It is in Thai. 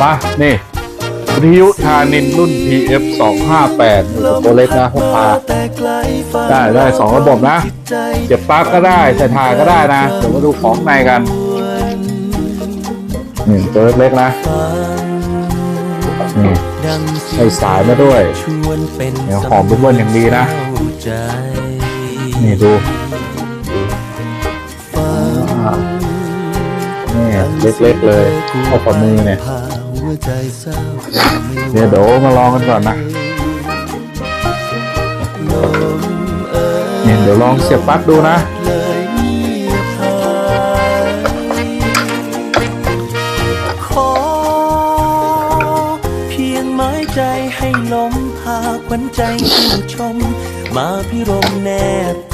มานี่วิทยุทานินรุ่น TF 258ตัวเล็กนะพกพาได้ได้สองระบบนะเก็บปลั๊กก็ได้ใส่ถ่านก็ได้นะ เดี๋ยวมาดูของในกันนี่ตัวเล็กๆนะนี่ใส่สายมาด้วยเดี๋ยวหอมเบิ้ลๆอย่างดีนะ นี่ดูอ่านี่เล็กๆเลยเข้ากับมือเนี่ย เดี๋ยวเดี๋ยวมาลองกันก่อนนะนี่เดี๋ยวลองเสียบปลั๊กดูนะขอเพียงไม้ใจให้ลมพาขวัญใจผู้ชม มาพิรมแนบกาย